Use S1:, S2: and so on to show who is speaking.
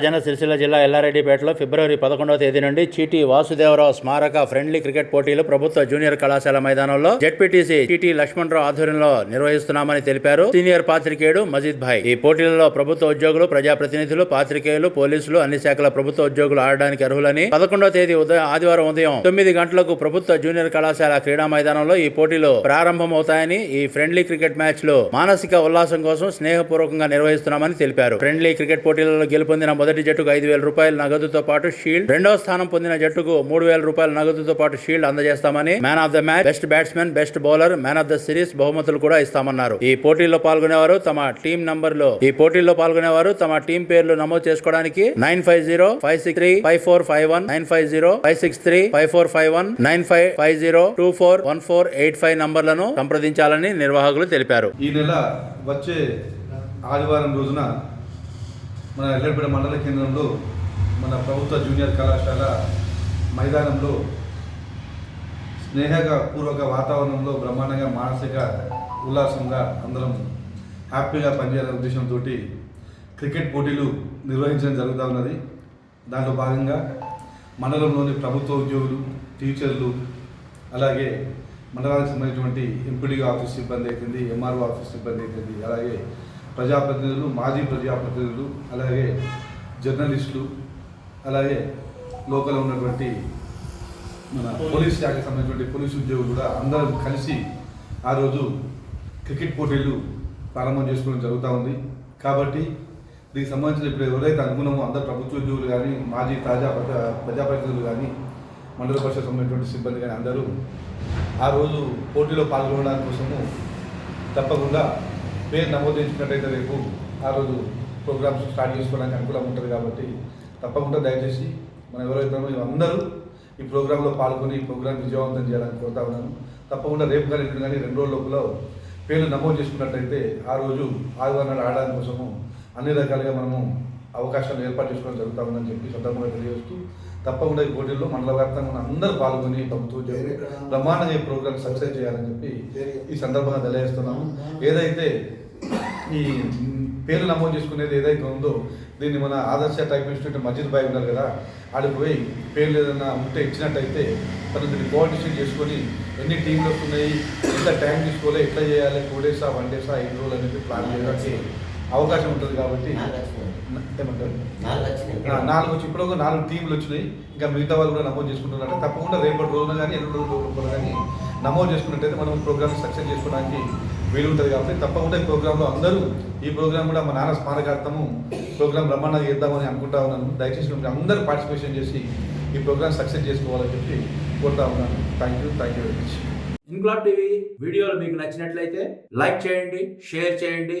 S1: రాజన్న సిరిసిల్ల జిల్లా ఎల్లారెడ్డిపేటలో ఫిబ్రవరి పదకొండవ తేదీ నుండి చీటీ వాసుదేవరావు స్మారక ఫ్రెండ్లీ క్రికెట్ పోటీలు ప్రభుత్వ జూనియర్ కళాశాల మైదానంలో జెడ్పీటీసీ టీటీ లక్ష్మణరావు ఆధ్వర్యంలో నిర్వహిస్తున్నామని తెలిపారు. సీనియర్ పాత్రికేయుడు మజీద్ భాయ్. ఈ పోటీలలో ప్రభుత్వ ఉద్యోగులు ప్రజాప్రతినిధులు పాత్రికేయులు పోలీసులు అన్ని శాఖల ప్రభుత్వ ఉద్యోగులు ఆడడానికి అర్హులని. పదకొండవ తేదీ ఉదయం ఆదివారం ఉదయం తొమ్మిది గంటలకు ప్రభుత్వ జూనియర్ కళాశాల క్రీడా మైదానంలో ఈ పోటీలు ప్రారంభమవుతాయని ఈ ఫ్రెండ్లీ క్రికెట్ మ్యాచ్లో మానసిక ఉల్లాసం కోసం స్నేహపూర్వకంగా నిర్వహిస్తున్నామని తెలిపారు. ఫ్రెండ్లీ క్రికెట్ పోటీలలో గెలుపొందిన మొదటి జట్టుకు ఐదు వేల రూపాయల నగదుతో పాటు షీల్డ్. రెండవ స్థానం పొందిన జట్టుకు మూడు వేల రూపాయల నగదుతో పాటు షీల్డ్ అందజేస్తామని man of the match best batsmen best bowler man of the series బహుమతులు కూడా ఇస్తామన్నారు. ఈ పోటీల్లో పాల్గొనేవారు తమ టీం నంబర్లో ఈ పోటీల్లో పాల్గొనేవారు తమ టీం పేర్లు నమోదు చేసుకోవడానికి nine five zero five six three five four five one nine five zero five six three five four five one nine five five zero two four one four eight five నంబర్లను సంప్రదించాలని నిర్వాహకులు తెలిపారు.
S2: ఈ నెల వచ్చే ఆదివారం రోజున మన ఎల్లడిపేట మండల కేంద్రంలో మన ప్రభుత్వ జూనియర్ కళాశాల మైదానంలో స్నేహక పూర్వక వాతావరణంలో బ్రహ్మాండంగా మానసిక ఉల్లాసంగా అందరం హ్యాపీగా పనిచేయాలనే ఉద్దేశంతో క్రికెట్ పోటీలు నిర్వహించడం జరుగుతూ ఉన్నది. దాంట్లో భాగంగా మండలంలోని ప్రభుత్వ ఉద్యోగులు టీచర్లు అలాగే మండలానికి సంబంధించినటువంటి ఎంపీడీ ఆఫీస్ సిబ్బంది అవుతుంది ఎంఆర్ఓ ఆఫీస్ సిబ్బంది అవుతుంది అలాగే ప్రజాప్రతినిధులు మాజీ ప్రజాప్రతినిధులు అలాగే జర్నలిస్టులు అలాగే లోకల్ ఉన్నటువంటి మన పోలీస్ శాఖకు సంబంధించినటువంటి పోలీసు ఉద్యోగులు కూడా అందరం కలిసి ఆ రోజు క్రికెట్ పోటీలు ప్రారంభం చేసుకోవడం జరుగుతూ ఉంది. కాబట్టి దీనికి సంబంధించిన ఇప్పుడు ఎవరైతే అనుకున్నామో అందరు ప్రభుత్వ ఉద్యోగులు కానీ మాజీ తాజా ప్రజా ప్రజాప్రతినిధులు కానీ మండల పరిషత్ సంబంధించినటువంటి సిబ్బంది కానీ అందరూ ఆ రోజు పోటీలో పాల్గొనడానికి కోసము తప్పకుండా పేరు నమోదించినట్టయితే రేపు ఆ రోజు ప్రోగ్రామ్స్ స్టార్ట్ చేసుకోవడానికి అనుకూలంగా ఉంటుంది కాబట్టి తప్పకుండా దయచేసి మనం ఎవరైతే అందరూ ఈ ప్రోగ్రాంలో పాల్గొని ఈ ప్రోగ్రాం విజయవంతం చేయాలని కోరుతా ఉన్నాను. తప్పకుండా రేపు కానీ ఎల్లుండి కానీ రెండు రోజుల లోపల పేర్లు నమోదు చేసుకున్నట్టయితే ఆ రోజు ఆదివారం నాడు ఆడడానికి కోసము అన్ని రకాలుగా మనము అవకాశాలు ఏర్పాటు చేసుకోవడం జరుగుతా ఉందని చెప్పి సందర్భంగా తెలియజేస్తూ తప్పకుండా ఈ పోటీల్లో మండల వ్యాప్తంగా ఉన్న అందరూ పాల్గొని ప్రభుత్వ బ్రహ్మాండంగా ఈ ప్రోగ్రామ్ సక్సెస్ చేయాలని చెప్పి ఈ సందర్భంగా తెలియజేస్తున్నాము. ఏదైతే ఈ పేర్లు నమోదు చేసుకునేది ఏదైతే ఉందో దీన్ని మన ఆదర్శ టైప్ ఇన్స్టిట్యూట్ మజీద్ బాయ్ ఉన్నారు కదా ఆడికి పోయి పేర్లు ఏదైనా ఉంటే ఇచ్చినట్టయితే తను దీన్ని కోఆర్డినేషన్ చేసుకొని ఎన్ని టీంలు వస్తున్నాయి ఎంత టైం తీసుకోవాలి ఎట్లా చేయాలి టూ డేసా వన్ డేసా ఎన్ని రోజులు అనేది ప్లాన్ చేయడానికి అవకాశం ఉంటుంది కాబట్టి ఏమంటారు? నాలుగు వచ్చి ఇప్పుడు ఒక నాలుగు టీంలు వచ్చినాయి. ఇంకా మిగతా వాళ్ళు కూడా నమోదు చేసుకుంటున్నారు తప్పకుండా రేపటి రోజున కానీ ఎల్లుండి రోజు లోపల కానీ నమోదు చేసుకున్నట్టయితే మనం ప్రోగ్రామ్ సక్సెస్ చేసుకోవడానికి వీలు ఉంటుంది కాబట్టి తప్పకుండా ఈ ప్రోగ్రాంలో అందరూ ఈ ప్రోగ్రామ్ కూడా మా నాన్న స్మారకార్థము ప్రోగ్రామ్ బ్రహ్మాండంగా చేద్దామని అనుకుంటా ఉన్నాను. దయచేసి అందరూ పార్టిసిపేషన్ చేసి ఈ ప్రోగ్రామ్ సక్సెస్ చేసుకోవాలని చెప్పి కోరుతా ఉన్నాను. Thank you thank you very much
S1: Inquilab TV వీడియోలు మీకు నచ్చినట్లయితే లైక్ చేయండి షేర్ చేయండి